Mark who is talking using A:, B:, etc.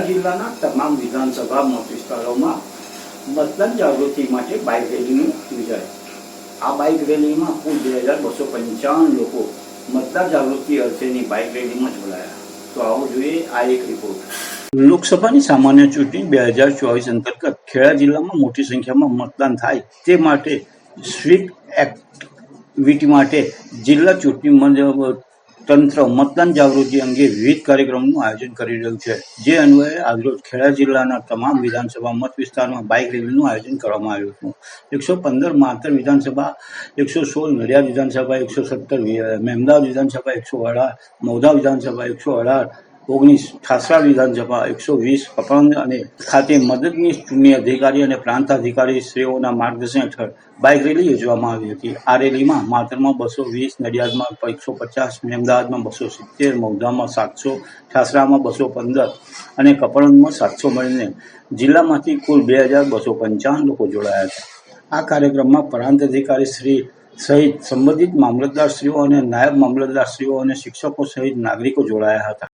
A: જિલ્લાના તમામ વિધાનસભા મત મતદાન જાગૃતિ માટે બાઇક રેલીનું યોજાય. આ બાઇક રેલીમાં કુલ બે હજાર બસો પંચાવન લોકો મતદાર જાગૃતિ અર્થેની બાઇક રેલીમાં જોડાયા. તો આવો જોઈએ આ એક રિપોર્ટ લોકસભાની સામાન્ય ચૂંટણી બે હજાર ચોવીસ અંતર્ગત ખેડા જિલ્લામાં મોટી સંખ્યામાં મતદાન થાય તે માટે સ્વીપ એક્ટિવિટી માટે જિલ્લા ચૂંટણી તંત્ર મતદાન જાગૃતિ અંગે વિવિધ કાર્યક્રમનું આયોજન કરી રહ્યું છે. જે અન્વયે આજરોજ ખેડા જિલ્લાના તમામ વિધાનસભા મત વિસ્તારમાં બાઇક રેલીનું આયોજન કરવામાં આવ્યું હતું. એકસો પંદર માતર વિધાનસભા, એકસો સોળ નડિયાદ વિધાનસભા, એકસો સત્તર મહેમદાવાદ વિધાનસભા, એકસો અઢાર મૌધા વિધાનસભા, એકસો અઢાર ઓગણીસ ઠાસરા વિધાનસભા એકસો વીસ કપંગ અને ખાતે મદદનીશ ચૂંટણી અધિકારી અને પ્રાંત અધિકારી શ્રીઓના માર્ગદર્શન હેઠળ બાઇક રેલી યોજવામાં આવી હતી. આ રેલીમાં માતરમાં બસો વીસ, નડિયાદમાં એકસો પચાસ અમદાવાદમાં બસો સિત્તેર મૌધામાં સાતસો, ઠાસરામાં બસો પંદર અને કપડવંજમાં સાતસો મળીને જિલ્લામાંથી કુલ બે હજાર બસો પંચાવન લોકો જોડાયા હતા. આ કાર્યક્રમમાં પ્રાંત અધિકારી શ્રી સહિત સંબંધિત મામલતદારશ્રીઓ અને નાયબ મામલતદારશ્રીઓ અને શિક્ષકો સહિત નાગરિકો જોડાયા હતા.